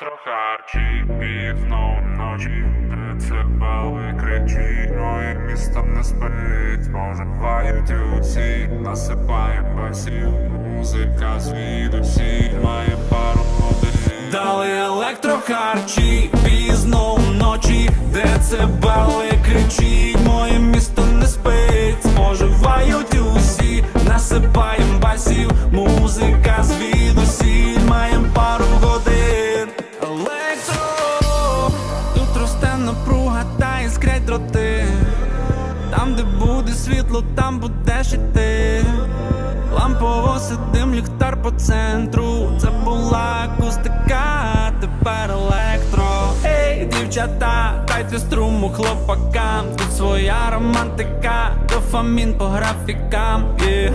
електрохарчі, пізно вночі, децибели кричить, моє місто не спить, споживають усі, насипає басів, музика звідусі, має пару годин. Дали електрохарчі пізно вночі, децибели кричить, моє місто не спить, споживають усі, насипаєм басів, напруга та іскрять дроти. Там, де буде світло, там будеш іти. Лампово сидим, ліхтар по центру. Це була акустика, тепер електро. Ей, дівчата, дайте струму хлопакам. Тут своя романтика, дофамін по графікам. І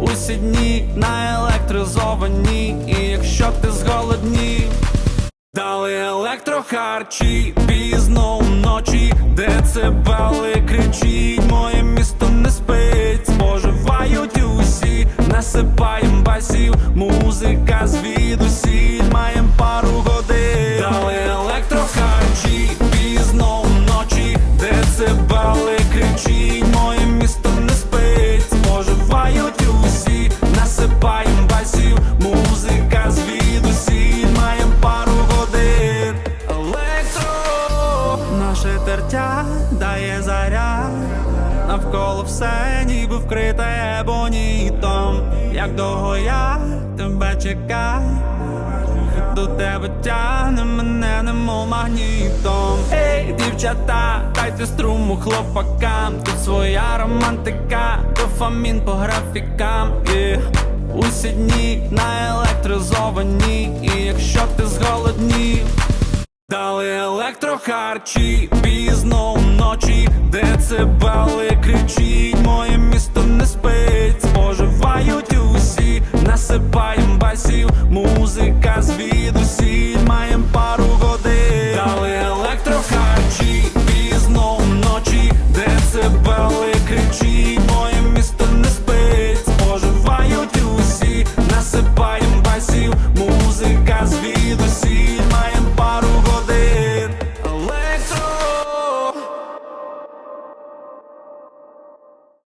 усі дні наелектризовані. І якщо ти зголоднів, Дали електрохарчі пізно наше тертя дає заряд. Навколо все ніби вкрите ебонітом. Як довго я тебе чекаю до тебе тягне мене, немов магнітом. Ей, дівчата, дайте струму хлопакам. Тут своя романтика, дофамін по графікам. І усі дні наелектризовані. І якщо ти зголоднів, Дали електрохарчі. Пізно вночі, децибали кричіть, моє місто не